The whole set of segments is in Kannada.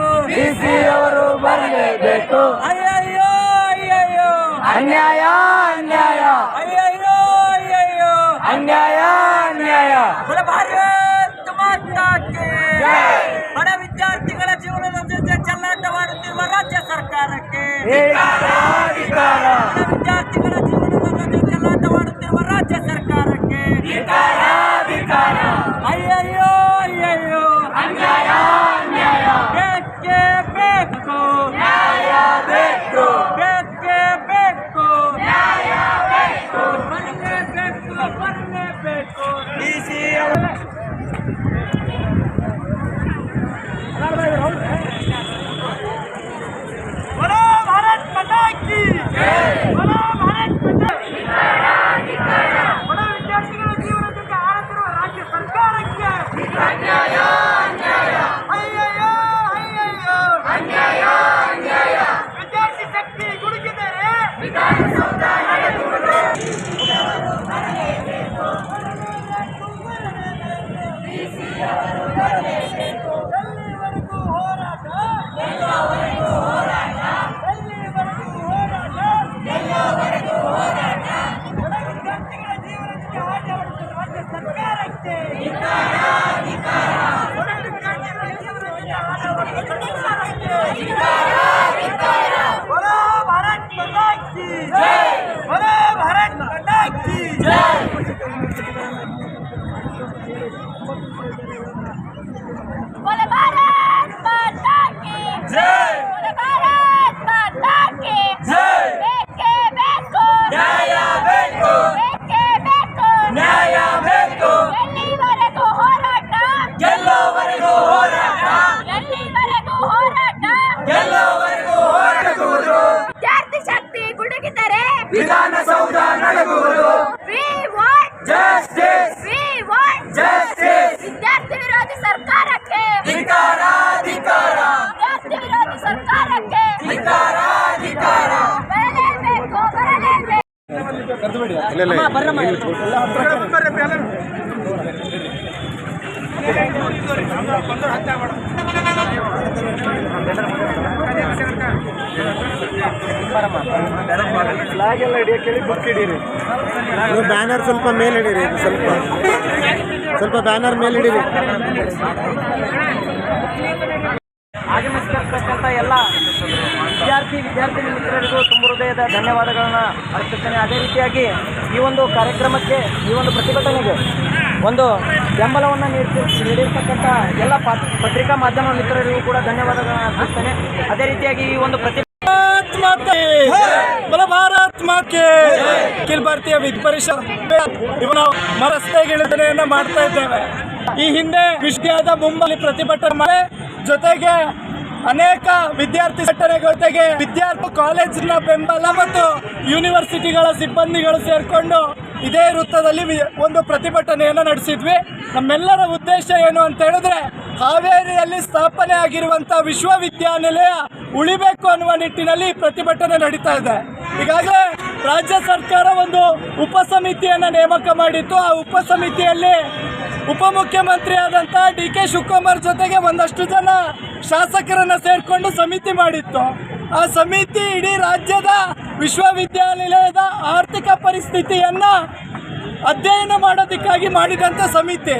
ಬರಲೇಬೇಕು ಡಿಸಿ ಅವರು ಬರಲೇಬೇಕು. ಅಯ್ಯಯ್ಯೋ ಅಯ್ಯಯ್ಯೋ. ಅನ್ಯಾಯ ಅನ್ಯಾಯ. ಅಯ್ಯಯ್ಯೋ ಅಯ್ಯಯ್ಯೋ. ಅನ್ಯಾಯ ಅನ್ಯಾಯ. ಬಡ ಭಾರತ್ ಮಾತಾ ಕಿ ಬಡ ವಿದ್ಯಾರ್ಥಿಗಳ ಜೀವನದ ಜೊತೆ ಚೆಲ್ಲಾಟವಾಡುತ್ತಿರುವ ರಾಜ್ಯ ಸರ್ಕಾರಕ್ಕೆ. ಬಡ ವಿದ್ಯಾರ್ಥಿಗಳ ಜೀವನದ ಜೊತೆ ಚೆಲ್ಲಾಟವಾಡುತ್ತಿರುವ ರಾಜ್ಯ ಸರ್ಕಾರಕ್ಕೆ. ವಿಧಾನಸೌಧ ನಡಗುವುದು ಜಸ್ಟಿಸ್ ಜಸ್ಟಿಸ್ ವಿದ್ಯಾರ್ಥಿ ವಿರೋಧಿ ಸರ್ಕಾರಕ್ಕೆ. ಧಿಕಾರ ಧಿಕಾರ ವಿದ್ಯಾರ್ಥಿ ವಿರೋಧಿ ಸರ್ಕಾರಕ್ಕೆ. ಧಿಕಾರ ಧಿಕಾರ ಬರಲೇಬೇಕು. ಬರಲೇಬೇಕು ನೀವು ಬ್ಯಾನರ್ ಸ್ವಲ್ಪ ಮೇಲೆ ಹಿಡೀರಿ ಸ್ವಲ್ಪ. ಸ್ವಲ್ಪ ಬ್ಯಾನರ್ ಮೇಲೆ ಹಿಡೀರಿ. ಆಗಮಿಸಿರ್ತಕ್ಕಂಥ ಎಲ್ಲ ವಿದ್ಯಾರ್ಥಿ ವಿದ್ಯಾರ್ಥಿ ಮಿತ್ರರಿಗೂ ತುಂಬ ಹೃದಯದ ಧನ್ಯವಾದಗಳನ್ನು ಅರ್ಪಿಸ್ತೇನೆ. ಅದೇ ರೀತಿಯಾಗಿ ಈ ಒಂದು ಕಾರ್ಯಕ್ರಮಕ್ಕೆ ಈ ಒಂದು ಪ್ರತಿಭಟನೆಗೆ ಒಂದು ಬೆಂಬಲವನ್ನು ನೀಡಿ ನೀಡಿರ್ತಕ್ಕಂಥ ಎಲ್ಲ ಪತ್ರಿಕಾ ಮಾಧ್ಯಮ ಮಿತ್ರರಿಗೂ ಕೂಡ ಧನ್ಯವಾದಗಳನ್ನು ಅರ್ಪಿಸ್ತೇನೆ. ಅದೇ ರೀತಿಯಾಗಿ ಈ ಒಂದು ಪ್ರತಿ ಮಾತೆ ಅಖಿಲ ಭಾರತೀಯ ವಿದ್ ಪರಿಷತ್ ಇವು ನಾವು ಮರಸ್ತೆಗಿಳಿದನೆಯನ್ನ ಮಾಡ್ತಾ ಇದ್ದೇವೆ. ಈ ಹಿಂದೆ ವಿಶ್ವದ ಮುಂಬೈ ಪ್ರತಿಭಟನೆ ಜೊತೆಗೆ ಅನೇಕ ವಿದ್ಯಾರ್ಥಿ ಜೊತೆಗೆ ವಿದ್ಯಾರ್ಥಿ ಕಾಲೇಜಿನ ಬೆಂಬಲ ಮತ್ತು ಯೂನಿವರ್ಸಿಟಿಗಳ ಸಿಬ್ಬಂದಿಗಳು ಸೇರಿಕೊಂಡು ಇದೇ ವೃತ್ತದಲ್ಲಿ ಒಂದು ಪ್ರತಿಭಟನೆಯನ್ನು ನಡೆಸಿದ್ವಿ. ನಮ್ಮೆಲ್ಲರ ಉದ್ದೇಶ ಏನು ಅಂತ ಹೇಳಿದ್ರೆ ಹಾವೇರಿಯಲ್ಲಿ ಸ್ಥಾಪನೆ ಆಗಿರುವಂಥ ವಿಶ್ವವಿದ್ಯಾನಿಲಯ ಉಳಿಬೇಕು ಅನ್ನುವ ನಿಟ್ಟಿನಲ್ಲಿ ಪ್ರತಿಭಟನೆ ನಡೀತಾ ಇದೆ. ಈಗಾಗಲೇ ರಾಜ್ಯ ಸರ್ಕಾರ ಒಂದು ಉಪ ಸಮಿತಿಯನ್ನು ನೇಮಕ ಮಾಡಿತ್ತು. ಆ ಉಪ ಸಮಿತಿಯಲ್ಲಿ ಉಪಮುಖ್ಯಮಂತ್ರಿಯಾದಂಥ ಡಿ ಕೆ ಶಿವಕುಮಾರ್ ಜೊತೆಗೆ ಒಂದಷ್ಟು ಜನ ಶಾಸಕರನ್ನ ಸೇರಿಕೊಂಡು ಸಮಿತಿ ಮಾಡಿತ್ತು. ಆ ಸಮಿತಿ ಇಡೀ ರಾಜ್ಯದ ವಿಶ್ವವಿದ್ಯಾನಿಲಯದ ಆರ್ಥಿಕ ಪರಿಸ್ಥಿತಿಯನ್ನ ಅಧ್ಯಯನ ಮಾಡೋದಕ್ಕಾಗಿ ಮಾಡಿದಂಥ ಸಮಿತಿ.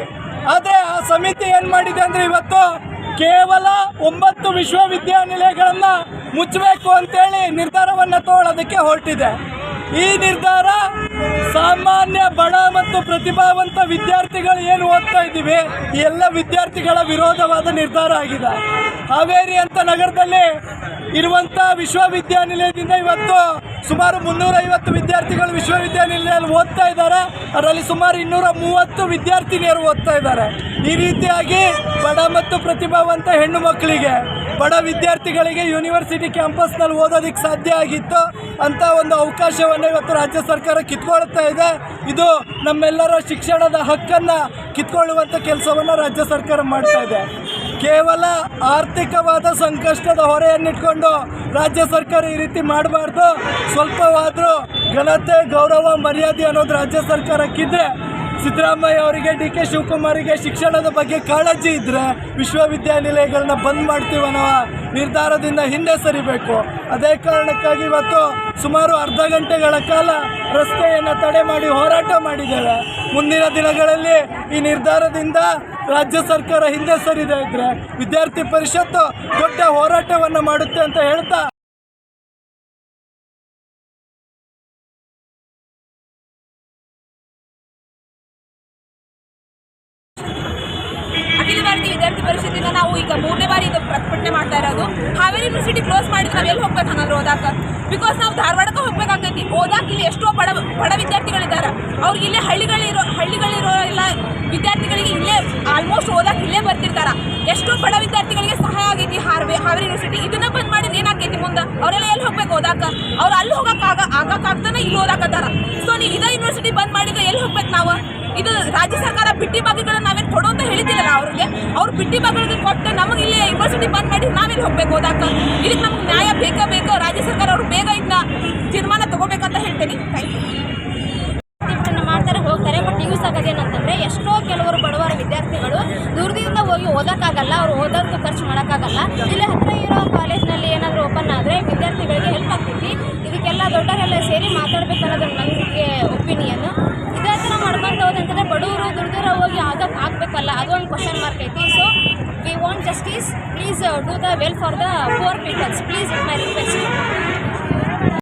ಆದರೆ ಆ ಸಮಿತಿ ಏನು ಮಾಡಿದೆ ಅಂದರೆ ಇವತ್ತು ಕೇವಲ ಒಂಬತ್ತು ವಿಶ್ವವಿದ್ಯಾನಿಲಯಗಳನ್ನು ಮುಚ್ಚಬೇಕು ಅಂತೇಳಿ ನಿರ್ಧಾರವನ್ನು ತಗೊಳ್ಳೋದಕ್ಕೆ ಹೊರಟಿದೆ. ಈ ನಿರ್ಧಾರ ಸಾಮಾನ್ಯ ಬಡ ಮತ್ತು ಪ್ರತಿಭಾವಂತ ವಿದ್ಯಾರ್ಥಿಗಳು ಏನು ಓದ್ತಾ ಇದ್ದೀವಿ ಎಲ್ಲ ವಿದ್ಯಾರ್ಥಿಗಳ ವಿರೋಧವಾದ ನಿರ್ಧಾರ ಆಗಿದೆ. ಹಾವೇರಿ ಅಂತ ನಗರದಲ್ಲಿ ಇರುವಂಥ ವಿಶ್ವವಿದ್ಯಾನಿಲಯದಿಂದ ಇವತ್ತು ಸುಮಾರು ಮುನ್ನೂರೈವತ್ತು ವಿದ್ಯಾರ್ಥಿಗಳು ವಿಶ್ವವಿದ್ಯಾನಿಲಯದಲ್ಲಿ ಓದ್ತಾ ಇದ್ದಾರೆ. ಅದರಲ್ಲಿ ಸುಮಾರು ಇನ್ನೂರ ಮೂವತ್ತು ವಿದ್ಯಾರ್ಥಿನಿಯರು ಓದ್ತಾ ಇದ್ದಾರೆ. ಈ ರೀತಿಯಾಗಿ ಬಡ ಮತ್ತು ಪ್ರತಿಭಾವಂತ ಹೆಣ್ಣು ಮಕ್ಕಳಿಗೆ, ಬಡ ವಿದ್ಯಾರ್ಥಿಗಳಿಗೆ ಯೂನಿವರ್ಸಿಟಿ ಕ್ಯಾಂಪಸ್ನಲ್ಲಿ ಓದೋದಕ್ಕೆ ಸಾಧ್ಯ ಆಗಿತ್ತು. ಅಂತ ಒಂದು ಅವಕಾಶವನ್ನು ಇವತ್ತು ರಾಜ್ಯ ಸರ್ಕಾರ ಕಿತ್ಕೊಳ್ತಾ ಇದೆ. ಇದು ನಮ್ಮೆಲ್ಲರ ಶಿಕ್ಷಣದ ಹಕ್ಕನ್ನು ಕಿತ್ಕೊಳ್ಳುವಂಥ ಕೆಲಸವನ್ನು ರಾಜ್ಯ ಸರ್ಕಾರ ಮಾಡ್ತಾ ಇದೆ. ಕೇವಲ ಆರ್ಥಿಕವಾದ ಸಂಕಷ್ಟದ ಹೊರೆಯನ್ನಿಟ್ಕೊಂಡು ರಾಜ್ಯ ಸರ್ಕಾರ ಈ ರೀತಿ ಮಾಡಬಾರ್ದು. ಸ್ವಲ್ಪವಾದರೂ ಘನತೆ, ಗೌರವ, ಮರ್ಯಾದೆ ಅನ್ನೋದು ರಾಜ್ಯ ಸರ್ಕಾರಕ್ಕಿದ್ರೆ ಸಿದ್ದರಾಮಯ್ಯ ಅವರಿಗೆ, ಡಿ ಕೆ ಶಿವಕುಮಾರಿಗೆ ಶಿಕ್ಷಣದ ಬಗ್ಗೆ ಕಾಳಜಿ ಇದ್ದರೆ ವಿಶ್ವವಿದ್ಯಾನಿಲಯಗಳನ್ನ ಬಂದ್ ಮಾಡ್ತೀವಿ ಅನ್ನೋ ನಿರ್ಧಾರದಿಂದ ಹಿಂದೆ ಸರಿಬೇಕು. ಅದೇ ಕಾರಣಕ್ಕಾಗಿ ಇವತ್ತು ಸುಮಾರು ಅರ್ಧ ಗಂಟೆಗಳ ಕಾಲ ರಸ್ತೆಯನ್ನು ತಡೆ ಮಾಡಿ ಹೋರಾಟ ಮಾಡಿದ್ದೇವೆ. ಮುಂದಿನ ದಿನಗಳಲ್ಲಿ ಈ ನಿರ್ಧಾರದಿಂದ ರಾಜ್ಯ ಸರ್ಕಾರ ಹಿಂದೆ ಸರಿದೆ ಇದ್ರೆ ವಿದ್ಯಾರ್ಥಿ ಪರಿಷತ್ತು ದೊಡ್ಡ ಹೋರಾಟವನ್ನು ಮಾಡುತ್ತೆ ಅಂತ ಹೇಳ್ತಾ ವಿದ್ಯಾರ್ಥಿ ಪರಿಸ್ಥಿತಿಯಿಂದ ನಾವು ಈಗ ಮೂರನೇ ಬಾರಿ ಇದು ಪ್ರತಿಭಟನೆ ಮಾಡ್ತಾ ಇರೋದು. ಹಾವೇರಿ ಯೂನಿವರ್ಸಿಟಿ ಕ್ಲೋಸ್ ಮಾಡಿದ್ರೆ ನಾವು ಎಲ್ಲಿ ಹೋಗ್ಬೇಕು ಹಂಗಂದ್ರೆ ಓದಾಕ? ಬಿಕಾಸ್ ನಾವು ಧಾರವಾಡಕ್ಕೆ ಹೋಗ್ಬೇಕಾಗ್ತೈತಿ. ಓದಾಕ ಇಲ್ಲಿ ಎಷ್ಟೋ ಬಡ ಬಡ ವಿದ್ಯಾರ್ಥಿಗಳಿದ್ದಾರೆ. ಅವ್ರಿಗೆ ಇಲ್ಲೇ ಹಳ್ಳಿಗಳಿರೋ ಹಳ್ಳಿಗಳಿರೋ ಎಲ್ಲ ವಿದ್ಯಾರ್ಥಿಗಳಿಗೆ ಇಲ್ಲೇ ಆಲ್ಮೋಸ್ಟ್ ಓದಾಕ ಇಲ್ಲೇ ಬರ್ತಿರ್ತಾರ. ಎಷ್ಟೋ ಬಡ ವಿದ್ಯಾರ್ಥಿಗಳಿಗೆ ಸಹಾಯ ಆಗೈತಿ ಹಾರ್ವೆ, ಹಾವೇರಿ ಯೂನಿವರ್ಸಿಟಿ ಇದನ್ನ ಬಂದ್ ಮಾಡಿದ್ರೆ ಏನಾಗೈತಿ ಮುಂದೆ? ಅವರೆಲ್ಲ ಎಲ್ಲಿ ಹೋಗ್ಬೇಕು ಓದಾಕ? ಅವ್ರು ಅಲ್ಲಿ ಹೋಗಕ್ಕೆ ಆಗ ಆಗಕ್ಕಾಗ್ತಾನೆ ಇಲ್ಲಿ ಓದಾಕತ್ತಾರ ಸೊ ನೀವು ಇದೇ ಯೂನಿವರ್ಸಿಟಿ ಬಂದ್ ಮಾಡಿದ್ರೆ ಎಲ್ಲಿ ಹೋಗ್ಬೇಕು ನಾವು? ಇದು ರಾಜ್ಯ ಸರ್ಕಾರ ಬಿಟ್ಟಿ ಭಾಗಗಳನ್ನ ನಾವೇನು ಕೊಡು ಅಂತ ಹೇಳಿದ್ದಿಲ್ಲ ಅವ್ರಿಗೆ? ಅವ್ರು ಬಿಟ್ಟಿ ಮಗಳಿಗೆ ಕೊಟ್ಟು ನಮಗೆ ಇಲ್ಲಿ ಯೂನಿವರ್ಸಿಟಿ ಬಂದ್ ಮಾಡಿ ನಾವೆಲ್ಲಿ ಹೋಗ್ಬೇಕು ಓದಾಕ? ಇದಕ್ಕೆ ನಮ್ಗೆ ನ್ಯಾಯ ಬೇಕೇ ಬೇಕು. ರಾಜ್ಯ ಸರ್ಕಾರ ಅವ್ರು ಬೇಗ ಇದನ್ನ ತೀರ್ಮಾನ ತಗೋಬೇಕಂತ ಹೇಳ್ತೀನಿ. ಥ್ಯಾಂಕ್ ಯು ಮಾಡ್ತಾರೆ, ಹೋಗ್ತಾರೆ. ಬಟ್ ಯೂಸ್ ಆಗೋದೇನಂತಂದರೆ ಎಷ್ಟೋ ಕೆಲವರು ಬಡವರ ವಿದ್ಯಾರ್ಥಿಗಳು ದೂರದಿಂದ ಹೋಗಿ ಓದೋಕ್ಕಾಗಲ್ಲ. ಅವ್ರು ಓದೋದು ಖರ್ಚು ಮಾಡೋಕ್ಕಾಗಲ್ಲ. ಇಲ್ಲಿ ಹತ್ತಿರ ಇರೋ ಕಾಲೇಜ್ನಲ್ಲಿ ಏನಾದರೂ ಓಪನ್ ಆದರೆ ವಿದ್ಯಾರ್ಥಿಗಳಿಗೆ ಹೆಲ್ಪ್ ಆಗ್ತೈತಿ. ಇದಕ್ಕೆಲ್ಲ ದೊಡ್ಡವರೆಲ್ಲ ಸೇರಿ ಮಾತಾಡ್ಬೇಕನ್ನೋದು ನನಗೆ ಒಪಿನಿಯನ್ನು ಇದೇ ಥರ ಮಾಡ್ಕೊಂತ ಹೋದಂತಂದರೆ ಬಡವರು ದುಡ್ದೂರ ಹೋಗಿ ಆಗಕ್ಕೆ ಆಗಬೇಕಲ್ಲ. ಅದು ಒಂದು ಕ್ವಶನ್ ಮಾರ್ಕ್ ಐತಿ. justice. Please uh, do the well for the poor people. Please, my request.